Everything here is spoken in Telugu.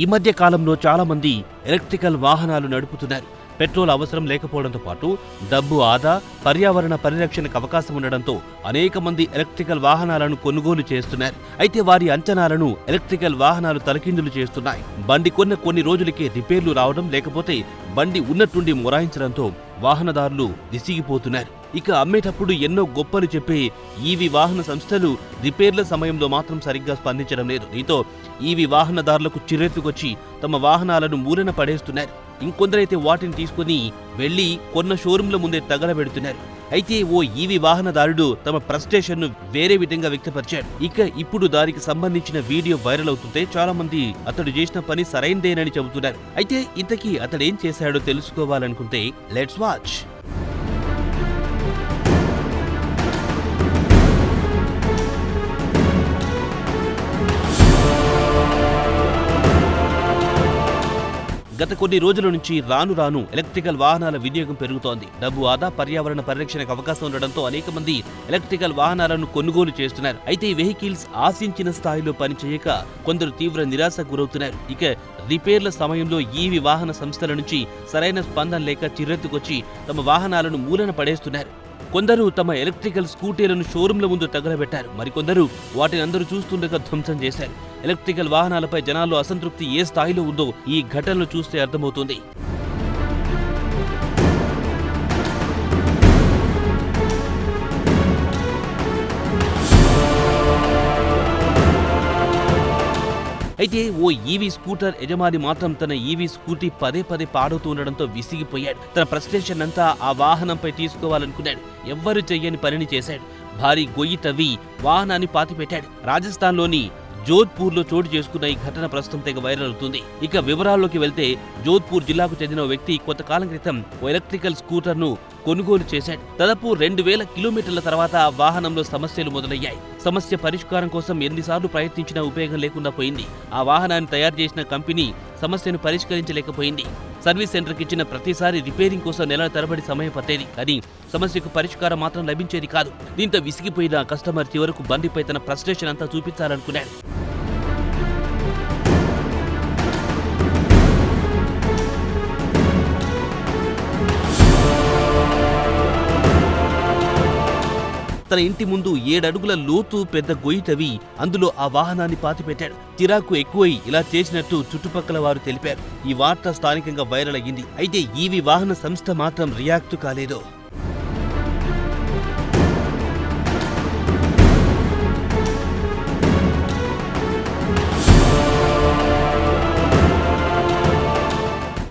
ఈ మధ్య కాలంలో చాలా మంది ఎలక్ట్రికల్ వాహనాలు నడుపుతున్నారు. పెట్రోల్ అవసరం లేకపోవడంతో పాటు డబ్బు ఆదా పర్యావరణ పరిరక్షణకు అవకాశం ఉండడంతో అనేక మంది ఎలక్ట్రికల్ వాహనాలను కొనుగోలు చేస్తున్నారు. అయితే వారి అంచనాలను ఎలక్ట్రికల్ వాహనాలు తలకిందులు చేస్తున్నాయి. బండి కొన్న కొన్ని రోజులకే రిపేర్లు రావడం లేకపోతే బండి ఉన్నట్టుండి మొరాయించడంతో వాహనదారులు విసిగిపోతున్నారు. ఇక అమ్మేటప్పుడు ఎన్నో గొప్పలు చెప్పే ఈవి వాహన సంస్థలు రిపేర్ల సమయంలో మాత్రం సరిగ్గా స్పందించడం లేదు. దీంతో ఈవి వాహనదారులకు చిరెత్తుకొచ్చి తమ వాహనాలను మూలన పడేస్తున్నారు. ఇంకొందరైతే వాటిని తీసుకుని వెళ్ళి కొన్న షోరూంల ముందే తగలబెడుతున్నారు. అయితే ఓ ఈవి వాహనదారుడు తమ ప్రస్టేషన్ను వేరే విధంగా వ్యక్తపరిచాడు. ఇక ఇప్పుడు దానికి సంబంధించిన వీడియో వైరల్ అవుతుంటే చాలా మంది అతడు చేసిన పని సరైందేనని చెబుతున్నారు. అయితే ఇంతకీ అతడేం చేశాడో తెలుసుకోవాలనుకుంటే లెట్స్ వాచ్. గత కొన్ని రోజుల నుంచి రాను రాను ఎలక్ట్రికల్ వాహనాల వినియోగం పెరుగుతోంది. డబ్బు ఆదా పర్యావరణ పరిరక్షణకు అవకాశం ఉండడంతో అనేక మంది ఎలక్ట్రికల్ వాహనాలను కొనుగోలు చేస్తున్నారు. అయితే ఈ వెహికల్స్ ఆశించిన స్థాయిలో పనిచేయక కొందరు తీవ్ర నిరాశకు గురవుతున్నారు. ఇక రిపేర్ల సమయంలో ఈవి వాహన సంస్థల నుంచి సరైన స్పందన లేక చిరెత్తుకొచ్చి తమ వాహనాలను మూలన పడేస్తున్నారు. కొందరు తమ ఎలక్ట్రికల్ స్కూటీలను షోరూంల ముందు తగలబెట్టారు. మరికొందరు వాటిని అందరూ చూస్తుండగా ధ్వంసం చేశారు. ఎలక్ట్రికల్ వాహనాలపై జనాల్లో అసంతృప్తి ఏ స్థాయిలో ఉందో ఈ ఘటనలు చూస్తే అర్థమవుతుంది. అయితే ఓ ఈవీ స్కూటర్ యజమాని మాత్రం తన ఈవీ స్కూటీ పదే పదే పాడుతూ ఉండడంతో విసిగిపోయాడు. తన ఫ్రస్ట్రేషన్ అంతా ఆ వాహనంపై తీసుకోవాలనుకున్నాడు. ఎవ్వరు చెయ్యని పనిని చేశాడు. భారీ గొయ్యి తవ్వి వాహనాన్ని పాతిపెట్టాడు. రాజస్థాన్లోని జోధ్పూర్లో చోటు చేసుకున్న ఈ ఘటన ప్రస్తుతం తెగ వైరల్ అవుతుంది. ఇక వివరాల్లోకి వెళ్తే జోధ్పూర్ జిల్లాకు చెందిన వ్యక్తి కొంతకాలం క్రితం ఓ ఎలక్ట్రికల్ స్కూటర్ను కొనుగోలు చేశాడు. దాదాపు రెండు వేల కిలోమీటర్ల తర్వాత ఆ వాహనంలో సమస్యలు మొదలయ్యాయి. సమస్య పరిష్కారం కోసం ఎన్నిసార్లు ప్రయత్నించినా ఉపయోగం లేకుండా పోయింది. ఆ వాహనాన్ని తయారు చేసిన కంపెనీ సమస్యను పరిష్కరించలేకపోయింది. సర్వీస్ సెంటర్కి ఇచ్చిన ప్రతిసారి రిపేరింగ్ కోసం నెలల తరబడి సమయం పట్టేది. కానీ సమస్యకు పరిష్కారం మాత్రం లభించేది కాదు. దీంతో విసిగిపోయిన కస్టమర్ చివరకు బండిపై తన ఫ్రస్ట్రేషన్ అంతా చూపించాలనుకున్నాడు. తన ఇంటి ముందు ఏడడుగుల లోతు పెద్ద గొయ్యి తవ్వి అందులో ఆ వాహనాన్ని పాతిపెట్టాడు. చిరాకు ఎక్కువై ఇలా చేసినట్టు చుట్టుపక్కల వారు తెలిపారు. ఈ వార్త స్థానికంగా వైరల్ అయ్యింది. అయితే ఈవి వాహన సంస్థ మాత్రం రియాక్ట్ కాలేదు.